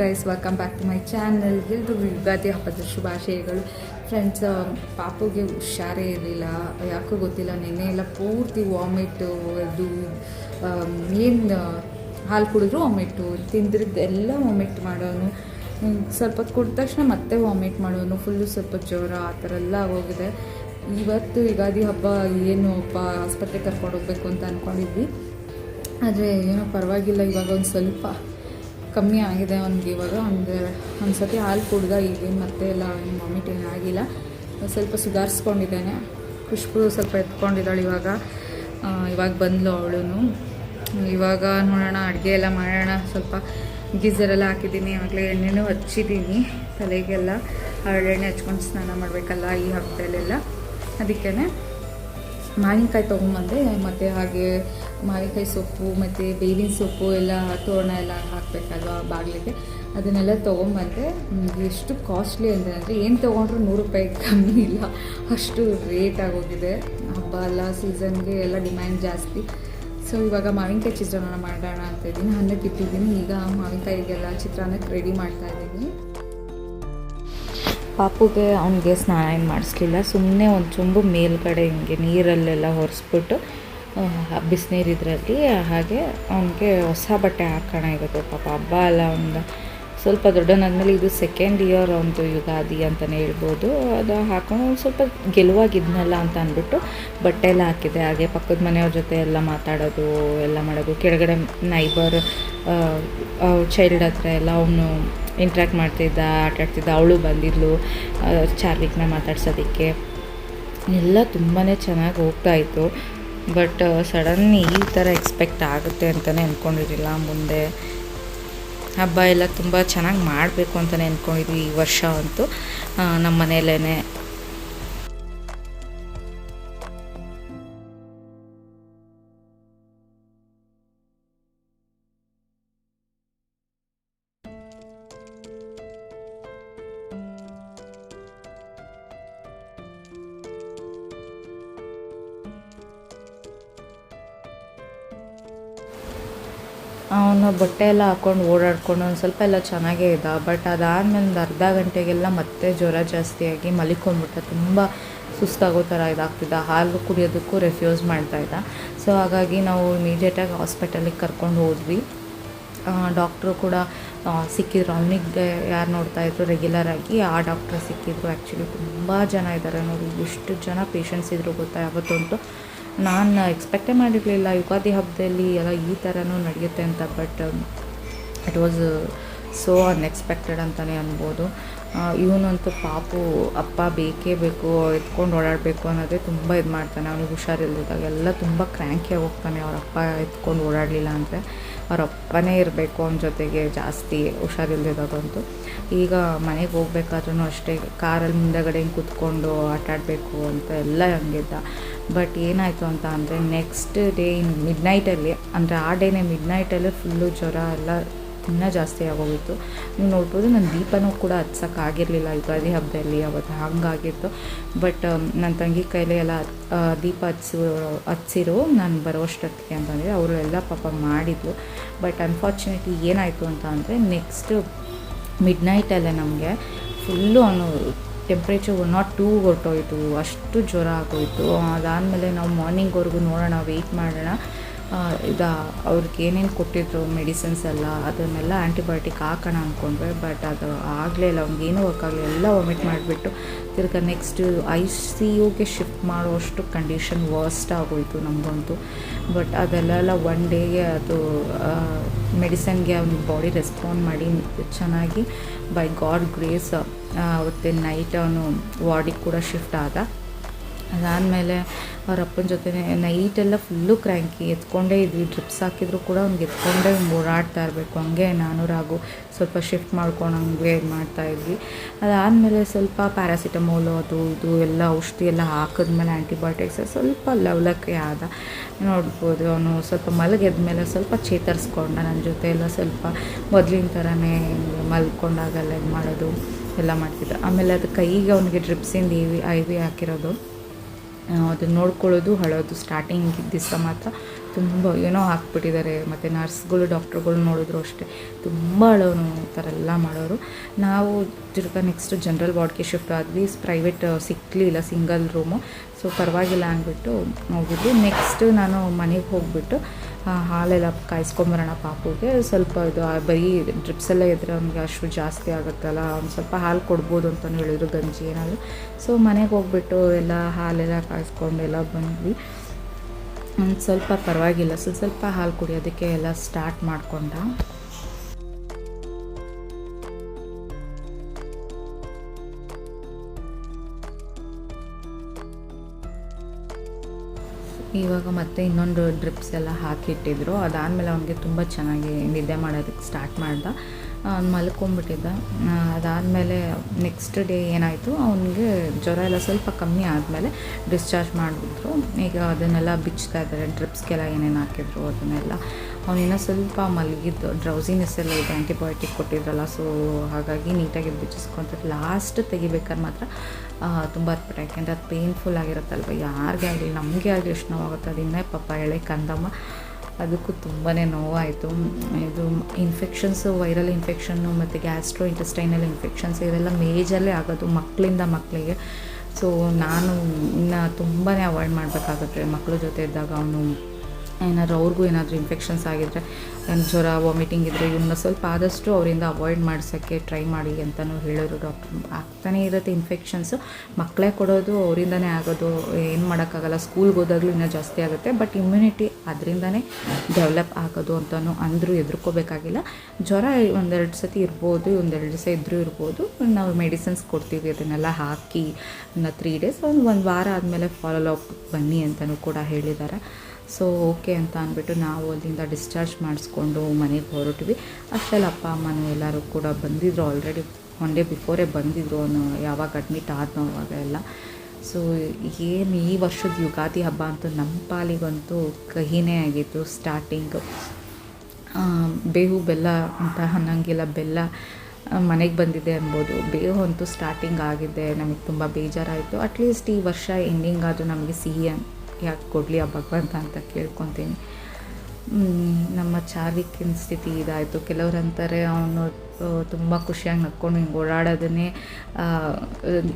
Guys welcome back to my channel ಎಲ್ರಿಗೂ ಯುಗಾದಿ ಹಬ್ಬದ ಶುಭಾಶಯಗಳು. ಫ್ರೆಂಡ್ಸ್ ಪಾಪುಗೆ ಹುಷಾರೇ ಇರಲಿಲ್ಲ. ಯಾಕೋ ಗೊತ್ತಿಲ್ಲ, ನಿನ್ನೆ ಎಲ್ಲ ಪೂರ್ತಿ ವಾಮಿಟು ಅದು ಏನು ಹಾಲು ಕುಡಿದ್ರು ವಾಮಿಟು ಎಲ್ಲ ವಾಮಿಟ್ ಮಾಡೋನು. ಸ್ವಲ್ಪ ಕುಡಿದ ತಕ್ಷಣ ಮತ್ತೆ ವಾಮಿಟ್ ಮಾಡೋನು. ಫುಲ್ಲು ಸ್ವಲ್ಪ ಜ್ವರ, ಆ ಥರ ಎಲ್ಲ ಆಗೋಗಿದೆ. ಇವತ್ತು ಯುಗಾದಿ ಹಬ್ಬ ಏನು ಅಪ್ಪ ಆಸ್ಪತ್ರೆಗೆ ಕರ್ಕೊಂಡು ಹೋಗ್ಬೇಕು ಅಂತ ಅಂದ್ಕೊಂಡಿದ್ವಿ ಆದರೆ ಏನೋ ಪರವಾಗಿಲ್ಲ, ಇವಾಗ ಒಂದು ಸ್ವಲ್ಪ ಕಮ್ಮಿ ಆಗಿದೆ ಅವನಿಗೆ ಇವಾಗ. ಒಂದು ಒಂದು ಸತಿ ಹಾಲು ಕುಡ್ದ ಇಲ್ಲಿ ಮತ್ತೆ ಎಲ್ಲ ವಾಮಿಟ್ ಆಗಿಲ್ಲ. ಸ್ವಲ್ಪ ಸುಧಾರಿಸ್ಕೊಂಡಿದ್ದಾನೆ. ಖುಷ್ಬು ಸ್ವಲ್ಪ ಎತ್ಕೊಂಡಿದ್ದಾಳೆ ಇವಾಗ. ಇವಾಗ ಬಂದಳು ಅವಳು ಇವಾಗ ನೋಡೋಣ, ಅಡುಗೆ ಎಲ್ಲ ಮಾಡೋಣ. ಸ್ವಲ್ಪ ಗೀಝರೆಲ್ಲ ಹಾಕಿದ್ದೀನಿ. ಆಗಲೇ ಎಣ್ಣೆನೂ ಹಚ್ಚಿದ್ದೀನಿ. ತಲೆಗೆಲ್ಲ ಹರಳೆಣ್ಣೆ ಹಚ್ಕೊಂಡು ಸ್ನಾನ ಮಾಡಬೇಕಲ್ಲ ಈ ಹಬ್ಬದಲ್ಲೆಲ್ಲ. ಅದಕ್ಕೇ ಮಾವಿನಕಾಯಿ ತೊಗೊಂಬಂದೆ ಮತ್ತು ಹಾಗೆ ಮಾವಿನಕಾಯಿ ಸೊಪ್ಪು, ಮತ್ತು ಬೇವಿನ ಸೊಪ್ಪು ಎಲ್ಲ ತೋರಣ ಎಲ್ಲ ಹಾಕಬೇಕಲ್ವ ಬಾಗಿಲಿಗೆ? ಅದನ್ನೆಲ್ಲ ತೊಗೊಂಬಂದೆ ಎಷ್ಟು ಕಾಸ್ಟ್ಲಿ ಅಂದರೆ ಅಂದರೆ ಏನು ತೊಗೊಂಡ್ರು ನೂರು ರೂಪಾಯಿ ಕಮ್ಮಿ ಇಲ್ಲ. ಅಷ್ಟು ರೇಟ್ ಆಗೋಗಿದೆ. ಹಬ್ಬ ಎಲ್ಲ ಸೀಸನ್ಗೆ ಎಲ್ಲ ಡಿಮ್ಯಾಂಡ್ ಜಾಸ್ತಿ. ಸೊ ಇವಾಗ ಮಾವಿನಕಾಯಿ ಚಿತ್ರಾನ್ನ ಮಾಡೋಣ ಅಂತ ಇದ್ದೀನಿ. ಅನ್ನಕ್ಕೆ ಇಟ್ಟಿದ್ದೀನಿ ಈಗ ಮಾವಿನಕಾಯಿಗೆಲ್ಲ ಚಿತ್ರಾನ್ನಕ್ಕೆ ರೆಡಿ ಮಾಡ್ತಾ ಇದ್ದೀನಿ. ಪಾಪುಗೆ ಅವನಿಗೆ ಸ್ನಾನ ಏನು ಮಾಡಿಸ್ಲಿಲ್ಲ. ಸುಮ್ಮನೆ ಒಂದು ಚೊಂಬು ಮೇಲ್ಗಡೆ ಹಿಂಗೆ ನೀರಲ್ಲೆಲ್ಲ ಒರೆಸ್ಬಿಟ್ಟು ಬಿಸಿನೀರು ಇದರಲ್ಲಿ ಹಾಗೆ ಅವನಿಗೆ ಹೊಸ ಬಟ್ಟೆ ಹಾಕೋಣ ಇವತ್ತು ಪಾಪ ಹಬ್ಬ ಅಲ್ಲ, ಒಂದು ಸ್ವಲ್ಪ ದೊಡ್ಡನಾದ್ಮೇಲೆ ಇದು ಸೆಕೆಂಡ್ ಇಯರ್ ಒಂದು ಯುಗಾದಿ ಅಂತಲೇ ಹೇಳ್ಬೋದು. ಅದು ಹಾಕೊಂಡು ಸ್ವಲ್ಪ ಗೆಲುವಾಗಿದ್ನಲ್ಲ ಅಂತ ಅಂದ್ಬಿಟ್ಟು ಬಟ್ಟೆ ಎಲ್ಲ ಹಾಕಿದೆ. ಹಾಗೆ ಪಕ್ಕದ ಮನೆಯವ್ರ ಜೊತೆ ಎಲ್ಲ ಮಾತಾಡೋದು, ಎಲ್ಲ ಮಾಡೋದು. ಕೆಳಗಡೆ ನೈಬರ್ ಚೈಲ್ಡ್ ಹತ್ರ ಎಲ್ಲ ಅವನು ಇಂಟ್ರ್ಯಾಕ್ಟ್ ಮಾಡ್ತಿದ್ದ, ಆಟಾಡ್ತಿದ್ದ, ಅವಳು ಬಂದಿದ್ಲು ಚಾರ್ಲಿಕ್ನ ಮಾತಾಡ್ಸೋದಕ್ಕೆ. ಎಲ್ಲ ತುಂಬಾ ಚೆನ್ನಾಗಿ ಹೋಗ್ತಾ ಇತ್ತು. ಬಟ್ ಸಡನ್ ಈ ಥರ ಎಕ್ಸ್ಪೆಕ್ಟ್ ಆಗುತ್ತೆ ಅಂತಲೇ ಅಂದ್ಕೊಂಡಿರಲಿಲ್ಲ ಮುಂದೆ ಹಬ್ಬ ಎಲ್ಲ ತುಂಬ ಚೆನ್ನಾಗಿ ಮಾಡಬೇಕು ಅಂತಲೇ ಅಂದ್ಕೊಂಡಿದ್ವಿ ಈ ವರ್ಷ ಅಂತೂ. ನಮ್ಮ ಮನೆಯಲ್ಲೇ ಅವನು ಬಟ್ಟೆ ಎಲ್ಲ ಹಾಕ್ಕೊಂಡು ಓಡಾಡ್ಕೊಂಡು ಒಂದು ಸ್ವಲ್ಪ ಎಲ್ಲ ಚೆನ್ನಾಗೇ ಇದ್ದ. ಬಟ್ ಅದಾದಮೇಲೆ ಒಂದು ಅರ್ಧ ಗಂಟೆಗೆಲ್ಲ ಮತ್ತೆ ಜ್ವರ ಜಾಸ್ತಿಯಾಗಿ ಮಲಿಕೊಂಡ್ಬಿಟ್ಟ. ತುಂಬ ಸುಸ್ತಾಗೋ ಥರ ಇದಾಗ್ತಿದ್ದ. ಹಾಲು ಕುಡಿಯೋದಕ್ಕೂ ರೆಫ್ಯೂಸ್ ಮಾಡ್ತಾ ಇದ್ದ. ಸೊ ಹಾಗಾಗಿ ನಾವು ಇಮಿಡಿಯೇಟಾಗಿ ಹಾಸ್ಪಿಟಲಿಗೆ ಕರ್ಕೊಂಡು ಹೋದ್ವಿ. ಡಾಕ್ಟ್ರು ಕೂಡ ಸಿಕ್ಕಿದ್ರು. ಅವನಿಗೆ ಯಾರು ನೋಡ್ತಾ ಇದ್ರು ರೆಗ್ಯುಲರ್ ಆಗಿ ಆ ಡಾಕ್ಟ್ರ್ ಸಿಕ್ಕಿದ್ರು. ಆ್ಯಕ್ಚುಲಿ ತುಂಬ ಜನ ಇದ್ದಾರೆ ನೋಡಿ. ಎಷ್ಟು ಜನ ಪೇಷಂಟ್ಸ್ ಇದ್ರು ಗೊತ್ತಾ ಯಾವತ್ತಂತೂ. ನಾನು ಎಕ್ಸ್ಪೆಕ್ಟೇ ಮಾಡಿರಲಿಲ್ಲ. ಯುಗಾದಿ ಹಬ್ಬದಲ್ಲಿ ಎಲ್ಲ ಈ ಥರನೂ ನಡೆಯುತ್ತೆ ಅಂತ but it was so unexpected ಅಂತಲೇ ಅನ್ಬೋದು. ಇವನಂತೂ ಪಾಪು, ಅಪ್ಪ ಬೇಕೇ ಬೇಕು, ಎತ್ಕೊಂಡು ಓಡಾಡಬೇಕು ಅನ್ನೋದೇ ತುಂಬ ಇದು ಮಾಡ್ತಾನೆ. ಅವನಿಗೆ ಹುಷಾರಿಲ್ಲದಾಗ ಎಲ್ಲ ತುಂಬ ಕ್ರ್ಯಾಂಕಿಯಾಗಿ ಹೋಗ್ತಾನೆ. ಅವ್ರ ಅಪ್ಪ ಎತ್ಕೊಂಡು ಓಡಾಡಲಿಲ್ಲ ಅಂದರೆ ಅವ್ರ ಅಪ್ಪನೇ ಇರಬೇಕು ಅವನ ಜೊತೆಗೆ ಜಾಸ್ತಿ ಹುಷಾರಿಲ್ಲದಾಗಂತೂ ಈಗ ಮನೆಗೆ ಹೋಗ್ಬೇಕಾದ್ರೂ ಅಷ್ಟೇ, ಕಾರಲ್ಲಿ ಮುಂದೆಗಡೆ ಹಿಂಗೆ ಕೂತ್ಕೊಂಡು ಆಟಾಡಬೇಕು ಅಂತ ಎಲ್ಲ ಹಂಗಿದ್ದ. ಬಟ್ ಏನಾಯಿತು ಅಂತ ಅಂದರೆ ನೆಕ್ಸ್ಟ್ ಡೇ ಇನ್ ಮಿಡ್ ನೈಟಲ್ಲಿ ಅಂದರೆ ಆ ಡೇನೇ ಮಿಡ್ ನೈಟಲ್ಲೇ ಫುಲ್ಲು ಜ್ವರ ಎಲ್ಲ ಇನ್ನೂ ಜಾಸ್ತಿ ಆಗೋಗಿತ್ತು. ನೀವು ನೋಡ್ಬೋದು ನನ್ನ ದೀಪನೂ ಕೂಡ ಹಚ್ಸೋಕ್ಕಾಗಿರಲಿಲ್ಲ ಯುಗಾದಿ ಹಬ್ಬದಲ್ಲಿ, ಅವತ್ತು ಹಾಗಾಗಿತ್ತು. ಬಟ್ ನನ್ನ ತಂಗಿ ಕೈಲಿ ಎಲ್ಲ ದೀಪ ಹಚ್ಚು ಹಚ್ಚಿರೋ ನಾನು ಬರೋಷ್ಟೊತ್ತಿಗೆ ಅಂತಂದರೆ ಅವರು ಎಲ್ಲ ಪಾಪ ಮಾಡಿದ್ರು. ಬಟ್ ಅನ್ಫಾರ್ಚುನೇಟ್ಲಿ ಏನಾಯಿತು ಅಂತ ಅಂದರೆ ನೆಕ್ಸ್ಟ್ ಮಿಡ್ ನೈಟಲ್ಲೇ ನಮಗೆ ಫುಲ್ಲು ಅವನು ಟೆಂಪ್ರೇಚರ್ ಒನ್ ನಾಟ್ ಟೂ ಹೊರಟೋಯ್ತು ಅಷ್ಟು ಜ್ವರ ಆಗೋಯಿತು. ಅದಾದಮೇಲೆ ನಾವು ಮಾರ್ನಿಂಗ್ವರೆಗೂ ನೋಡೋಣ ವೆಯ್ಟ್ ಮಾಡೋಣ. ಇದ ಅವ್ರಿಗೆ ಏನೇನು ಕೊಟ್ಟಿದ್ರು ಮೆಡಿಸಿನ್ಸ್ ಎಲ್ಲ, ಅದನ್ನೆಲ್ಲ ಆ್ಯಂಟಿಬಯೋಟಿಕ್ ಹಾಕೋಣ ಅಂದ್ಕೊಂಡ್ರೆ ಬಟ್ ಅದು ಆಗಲೇ ಇಲ್ಲ ವರ್ಕ್ ಆಗಲಿಲ್ಲ ಎಲ್ಲ ವಾಮಿಟ್ ಮಾಡಿಬಿಟ್ಟು ತಿರ್ಗಿ ನೆಕ್ಸ್ಟ್ ಐ ಸಿ ಯುಗೆ ಶಿಫ್ಟ್ ಮಾಡುವಷ್ಟು ಕಂಡೀಷನ್ ವರ್ಸ್ಟ್ ಆಗೋಯ್ತು ನಮಗಂತೂ. ಬಟ್ ಅದೆಲ್ಲ ಒನ್ ಡೇಗೆ ಅದು ಮೆಡಿಸನ್ಗೆ ಅವ್ನ ಬಾಡಿ ರೆಸ್ಪಾಂಡ್ ಮಾಡಿ ಚೆನ್ನಾಗಿ ಬೈ ಗಾಡ್ ಗ್ರೇಸ್ ಅವತ್ತಿನ ನೈಟ್ ಅವನು ವಾರ್ಡಿಗೆ ಕೂಡ ಶಿಫ್ಟ್ ಆದ. ಅದಾದಮೇಲೆ ಅವ್ರ ಅಪ್ಪನ ಜೊತೆ ನೈಟೆಲ್ಲ ಫುಲ್ಲು ಕ್ರ್ಯಾಂಕಿ ಎತ್ಕೊಂಡೇ ಇದ್ವಿ. ಡ್ರಿಪ್ಸ್ ಹಾಕಿದ್ರು ಕೂಡ ಅವ್ನಿಗೆ ಎತ್ಕೊಂಡೇ ಓಡಾಡ್ತಾ ಇರಬೇಕು. ಹಂಗೆ ನಾನು ರಾಗು ಸ್ವಲ್ಪ ಶಿಫ್ಟ್ ಮಾಡ್ಕೊಂಡು ಹಂಗೆ ಇದು ಮಾಡ್ತಾಯಿದ್ವಿ ಅದಾದಮೇಲೆ ಸ್ವಲ್ಪ ಪ್ಯಾರಾಸಿಟಮೋಲು ಅದು ಇದು ಎಲ್ಲ ಔಷಧಿ ಎಲ್ಲ ಹಾಕಿದ್ಮೇಲೆ ಆ್ಯಂಟಿಬಯೋಟಿಕ್ಸ್ ಸ್ವಲ್ಪ ಲವಲಕ್ಕೆ ಆದ. ನೋಡ್ಬೋದು ಅವನು ಸ್ವಲ್ಪ ಮಲಗೆದ್ಮೇಲೆ ಸ್ವಲ್ಪ ಚೇತರಿಸ್ಕೊಂಡ. ನನ್ನ ಜೊತೆ ಎಲ್ಲ ಸ್ವಲ್ಪ ಮೊದಲಿನ ಥರನೇ ಮಲ್ಕೊಂಡಾಗೆಲ್ಲ ಇದು ಮಾಡೋದು ಎಲ್ಲ ಮಾಡ್ತಿದ್ದ. ಆಮೇಲೆ ಅದು ಕೈಗೆ ಅವನಿಗೆ ಡ್ರಿಪ್ಸಿಂದ ಇ ವಿ ಐ ಹಾಕಿರೋದು. ಅದನ್ನು ನೋಡ್ಕೊಳ್ಳೋದು ಹಳೋದು ಸ್ಟಾರ್ಟಿಂಗ್ ದಿವಸ ಮಾತ್ರ. ತುಂಬ ಏನೋ ಹಾಕ್ಬಿಟ್ಟಿದ್ದಾರೆ. ಮತ್ತು ನರ್ಸ್ಗಳು ಡಾಕ್ಟ್ರುಗಳು ನೋಡಿದ್ರು ಅಷ್ಟೇ. ತುಂಬ ಅಳೋನು ಈ ಥರ ಎಲ್ಲ ಮಾಡೋರು. ನಾವು ತಿರ್ಗಾ ನೆಕ್ಸ್ಟ್ ಜನರಲ್ ವಾರ್ಡ್ಗೆ ಶಿಫ್ಟ್ ಆದ್ವಿ. ಪ್ರೈವೇಟ್ ಸಿಕ್ಕಲಿಲ್ಲ ಸಿಂಗಲ್ ರೂಮು ಸೊ ಪರವಾಗಿಲ್ಲ ಅಂದ್ಬಿಟ್ಟು ಹೋಗಿದ್ವಿ. ನೆಕ್ಸ್ಟ್ ನಾನು ಮನೆಗೆ ಹೋಗ್ಬಿಟ್ಟು ಆ, ಹಾಲೆಲ್ಲ ಕಾಯಿಸ್ಕೊಂಬರೋಣ ಪಾಪುಗೆ. ಸ್ವಲ್ಪ ಇದು ಬರೀ ಡ್ರಿಪ್ಸ್ ಎಲ್ಲ ಇದ್ರೆ ಅವ್ನಿಗೆ ಅಷ್ಟು ಜಾಸ್ತಿ ಆಗುತ್ತಲ್ಲ, ಒಂದು ಸ್ವಲ್ಪ ಹಾಲು ಕೊಡ್ಬೋದು ಅಂತಲೂ ಹೇಳಿದ್ರು ಗಂಜಿ ಏನಾದರೂ. ಸೊ ಮನೆಗೆ ಹೋಗ್ಬಿಟ್ಟು ಎಲ್ಲ ಹಾಲೆಲ್ಲ ಕಾಯಿಸ್ಕೊಂಡು ಎಲ್ಲ ಬಂದ್ವಿ. ಒಂದು ಸ್ವಲ್ಪ ಪರವಾಗಿಲ್ಲ, ಸ್ವಲ್ಪ ಸ್ವಲ್ಪ ಹಾಲು ಕುಡಿಯೋದಕ್ಕೆ ಎಲ್ಲ ಸ್ಟಾರ್ಟ್ ಮಾಡ್ಕೊಂಡ. ಇವಾಗ ಮತ್ತೆ ಇನ್ನೊಂದು ಡ್ರಿಪ್ಸ್ ಎಲ್ಲ ಹಾಕಿಟ್ಟಿದ್ರು. ಅದಾದಮೇಲೆ ಅವನಿಗೆ ತುಂಬ ಚೆನ್ನಾಗಿ ನಿದ್ದೆ ಮಾಡೋದಕ್ಕೆ ಸ್ಟಾರ್ಟ್ ಮಾಡ್ದ. ಅವ್ನು ಮಲ್ಕೊಂಬಿಟ್ಟಿದ್ದ ಅದಾದಮೇಲೆ ನೆಕ್ಸ್ಟ್ ಡೇ ಏನಾಯಿತು, ಅವನಿಗೆ ಜ್ವರ ಎಲ್ಲ ಸ್ವಲ್ಪ ಕಮ್ಮಿ ಆದಮೇಲೆ ಡಿಸ್ಚಾರ್ಜ್ ಮಾಡಿಬಿಟ್ರು. ಈಗ ಅದನ್ನೆಲ್ಲ ಬಿಚ್ತಾ ಇದ್ದಾರೆ, ಡ್ರಿಪ್ಸ್ಗೆಲ್ಲ ಏನೇನು ಹಾಕಿದ್ರು ಅದನ್ನೆಲ್ಲ. ಅವನಿನ್ನೂ ಸ್ವಲ್ಪ ಮಲಗಿದ್ದು ಡ್ರೌಸಿನೆಸ್ ಎಲ್ಲ ಇದೆ ಆ್ಯಂಟಿಬಯೋಟಿಕ್ ಕೊಟ್ಟಿದ್ರಲ್ಲ ಸೊ ಹಾಗಾಗಿ ನೀಟಾಗಿ ಬಿಚ್ಚಿಸ್ಕೊಂತಾರೆ ಲಾಸ್ಟ್ ತೆಗಿಬೇಕಾದ್ರೆ ಮಾತ್ರ ತುಂಬ ಅರ್ಪಟ ಯಾಕೆಂದರೆ ಅದು ಪೇನ್ಫುಲ್ ಆಗಿರುತ್ತಲ್ವ, ಯಾರಿಗೆ ಆಗಲಿ, ನಮಗೆ ಆಗಲಿ ಎಷ್ಟು ನೋವಾಗುತ್ತೆ, ಅದನ್ನೇ ಪಾಪ ಎಳೆ ಕಂದಮ್ಮ. ಅದಕ್ಕೂ ತುಂಬಾ ನೋವಾಯಿತು. ಇದು ಇನ್ಫೆಕ್ಷನ್ಸು ವೈರಲ್ ಇನ್ಫೆಕ್ಷನ್ನು ಮತ್ತು ಗ್ಯಾಸ್ಟ್ರೋ ಇಂಟೆಸ್ಟೈನಲ್ ಇನ್ಫೆಕ್ಷನ್ಸ್ ಇದೆಲ್ಲ ಮೇಜಲ್ಲೇ ಆಗೋದು ಮಕ್ಕಳಿಂದ ಮಕ್ಕಳಿಗೆ ಸೊ ನಾನು ಇನ್ನು ತುಂಬಾ ಅವಾಯ್ಡ್ ಮಾಡಬೇಕಾಗುತ್ತೆ ಮಕ್ಕಳ ಜೊತೆ ಇದ್ದಾಗ ಅವನು ಏನಾದರೂ ಅವ್ರಿಗೂ ಏನಾದರೂ ಇನ್ಫೆಕ್ಷನ್ಸ್ ಆಗಿದ್ದರೆ ಜ್ವರ ವಾಮಿಟಿಂಗ್ ಇದ್ದರೆ ಇವನ್ನ ಸ್ವಲ್ಪ ಆದಷ್ಟು ಅವರಿಂದ ಅವಾಯ್ಡ್ ಮಾಡ್ಸೋಕ್ಕೆ ಟ್ರೈ ಮಾಡಿ ಅಂತಲೂ ಹೇಳೋರು ಡಾಕ್ಟ್ರು ಆಗ್ತಾನೇ ಇರುತ್ತೆ ಇನ್ಫೆಕ್ಷನ್ಸು ಮಕ್ಕಳೇ ಕೊಡೋದು, ಅವರಿಂದನೇ ಆಗೋದು, ಏನು ಮಾಡೋಕ್ಕಾಗಲ್ಲ. ಸ್ಕೂಲ್ಗೆ ಹೋದಾಗಲೂ ಇನ್ನೂ ಜಾಸ್ತಿ ಆಗುತ್ತೆ. ಬಟ್ ಇಮ್ಯುನಿಟಿ ಅದರಿಂದನೇ ಡೆವಲಪ್ ಆಗೋದು ಅಂತಲೂ ಅಂದರೂ ಎದುರ್ಕೋಬೇಕಾಗಿಲ್ಲ. ಜ್ವರ ಒಂದೆರಡು ಸತಿ ಇರ್ಬೋದು, ಒಂದೆರಡು ದಿವಸ ಇದ್ದರೂ ಇರ್ಬೋದು. ನಾವು ಮೆಡಿಸಿನ್ಸ್ ಕೊಡ್ತೀವಿ, ಅದನ್ನೆಲ್ಲ ಹಾಕಿ ತ್ರೀ ಡೇಸ್ ಒಂದು ಒಂದು ವಾರ ಆದಮೇಲೆ ಫಾಲೋ ಅಪ್ ಬನ್ನಿ ಅಂತಲೂ ಕೂಡ ಹೇಳಿದ್ದಾರೆ ಸೊ ಓಕೆ ಅಂತ ಅಂದ್ಬಿಟ್ಟು ನಾವು ಅಲ್ಲಿಂದ ಡಿಸ್ಚಾರ್ಜ್ ಮಾಡಿಸ್ಕೊಂಡು ಮನೆಗೆ ಹೊರಟ್ವಿ. ಅಷ್ಟರಲ್ಲಿ ಅಪ್ಪ, ಅಮ್ಮನ ಎಲ್ಲರೂ ಕೂಡ ಬಂದಿದ್ದರು ಆಲ್ರೆಡಿ ಒನ್ ಡೇ ಬಿಫೋರೇ ಬಂದಿದ್ದರು ಅವನು ಯಾವಾಗ ಅಡ್ಮಿಟ್ ಆದನೋ ಅವಾಗ ಎಲ್ಲ ಸೊ ಏನು ಈ ವರ್ಷದ ಯುಗಾದಿ ಹಬ್ಬ ಅಂತೂ ನಮ್ಮ ಪಾಲಿಗಂತೂ ಕಹಿನೇ ಆಗಿತ್ತು ಸ್ಟಾರ್ಟಿಂಗ್ ಬೇವು, ಬೆಲ್ಲ ಅಂತ ಅನ್ನಂಗಿಲ್ಲ, ಬೆಲ್ಲ ಮನೆಗೆ ಬಂದಿದೆ ಅನ್ಬೋದು. ಬೇವು ಅಂತೂ ಸ್ಟಾರ್ಟಿಂಗ್ ಆಗಿದೆ, ನಮಗೆ ತುಂಬ ಬೇಜಾರಾಯಿತು. ಅಟ್ಲೀಸ್ಟ್ ಈ ವರ್ಷ ಎಂಡಿಂಗ್ ಆದರೂ ನಮಗೆ ಸಿಹಿ ಯಾಕೆ ಕೊಡಲಿ ಆ ಭಗವಂತ ಅಂತ ಕೇಳ್ಕೊತೀನಿ. ನಮ್ಮ ಚಾರ್ವಿಕಿನ ಸ್ಥಿತಿ ಇದಾಯಿತು. ಕೆಲವ್ರು ಅಂತಾರೆ ಅವನು ತುಂಬ ಖುಷಿಯಾಗಿ ನಕ್ಕೊಂಡು ಹಿಂಗೆ ಓಡಾಡೋದನ್ನೇ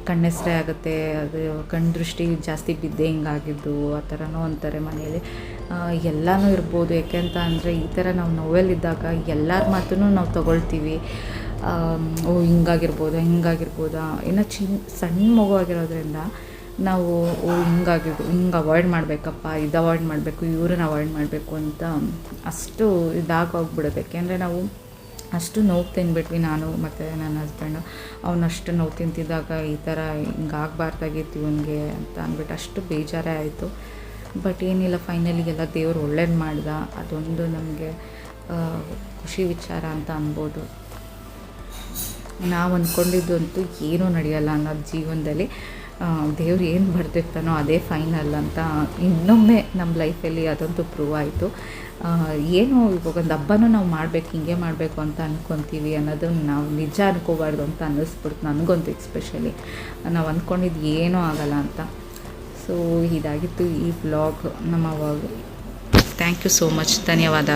ಕಣ್ಣೆಸ್ರೆ ಆಗುತ್ತೆ. ಅದು ಕಣ್ದೃಷ್ಟಿ ಜಾಸ್ತಿ ಬಿದ್ದೆ ಹಿಂಗಾಗಿದ್ದು ಆ ಥರನೂ ಅಂತಾರೆ ಮನೇಲಿ ಆ, ಎಲ್ಲನೂ ಇರ್ಬೋದು. ಯಾಕೆಂತ ಅಂದರೆ ಈ ಥರ ನಾವು ನೋವಲ್ಲಿದ್ದಾಗ ಎಲ್ಲರ ಮಾತನ್ನು ನಾವು ತಗೊಳ್ತೀವಿ. ಓ ಹಿಂಗಾಗಿರ್ಬೋದಾ ಹಿಂಗಾಗಿರ್ಬೋದಾ. ಇನ್ನು ಚಿನ್ ಸಣ್ಣ ಮಗು ಆಗಿರೋದ್ರಿಂದ ನಾವು, ಓ ಹಿಂಗಾಗಿದ್ದು ಹಿಂಗೆ ಅವಾಯ್ಡ್ ಮಾಡಬೇಕಪ್ಪ, ಇದು ಅವಾಯ್ಡ್ ಮಾಡಬೇಕು, ಇವ್ರನ್ನ ಅವಾಯ್ಡ್ ಮಾಡಬೇಕು ಅಂತ ಅಷ್ಟು ಇದಾಗೋಗ್ಬಿಡುತ್ತೆ ಯಾಕೆಂದರೆ ನಾವು ಅಷ್ಟು ನೋವು ತಿನ್ಬಿಟ್ವಿ ನಾನು ಮತ್ತು ನನ್ನ ಹಸ್ಬೆಂಡು ಅವನಷ್ಟು ನೋವು ತಿಂತಿದ್ದಾಗ ಈ ಥರ ಹಿಂಗಾಗಬಾರ್ದಾಗಿತ್ತು ಇವನಿಗೆ ಅಂತ ಅಂದ್ಬಿಟ್ಟು ಅಷ್ಟು ಬೇಜಾರೇ ಆಯಿತು. ಬಟ್ ಏನಿಲ್ಲ ಫೈನಲಿ ಎಲ್ಲ ದೇವ್ರು ಒಳ್ಳೇದು ಮಾಡ್ದ. ಅದೊಂದು ನಮಗೆ ಖುಷಿ ವಿಚಾರ ಅಂತ ಅನ್ಬೋದು. ನಾವು ಅಂದ್ಕೊಂಡಿದ್ದಂತೂ ಏನೂ ನಡೆಯಲ್ಲ ಅನ್ನೋದು ಜೀವನದಲ್ಲಿ. ದೇವ್ರು ಏನು ಬರ್ದಿರ್ತಾನೋ ಅದೇ ಫೈನಲ್ ಅಂತ ಇನ್ನೊಮ್ಮೆ ನಮ್ಮ ಲೈಫಲ್ಲಿ ಅದಂತೂ ಪ್ರೂವ್ ಆಯಿತು. ಏನು ಇವಾಗ ಒಂದು ಹಬ್ಬನೂ ನಾವು ಮಾಡಬೇಕು, ಹಿಂಗೆ ಮಾಡಬೇಕು ಅಂತ ಅಂದ್ಕೊತೀವಿ ಅನ್ನೋದನ್ನು ನಾವು ನಿಜ ಅನ್ಕೋಬಾರ್ದು ಅಂತ ಅನ್ನಿಸ್ಬಿಡ್ತು ನನಗಂತೂ ಎಕ್ಸ್ಪೆಷಲಿ ನಾವು ಅಂದ್ಕೊಂಡಿದ್ದು ಏನೂ ಆಗಲ್ಲ ಅಂತ. ಸೊ ಇದಾಗಿತ್ತು ಈ ಬ್ಲಾಗ್ ನಮ್ಮ ಅವಾಗ ಥ್ಯಾಂಕ್ ಯು ಸೋ ಮಚ್ ಧನ್ಯವಾದ.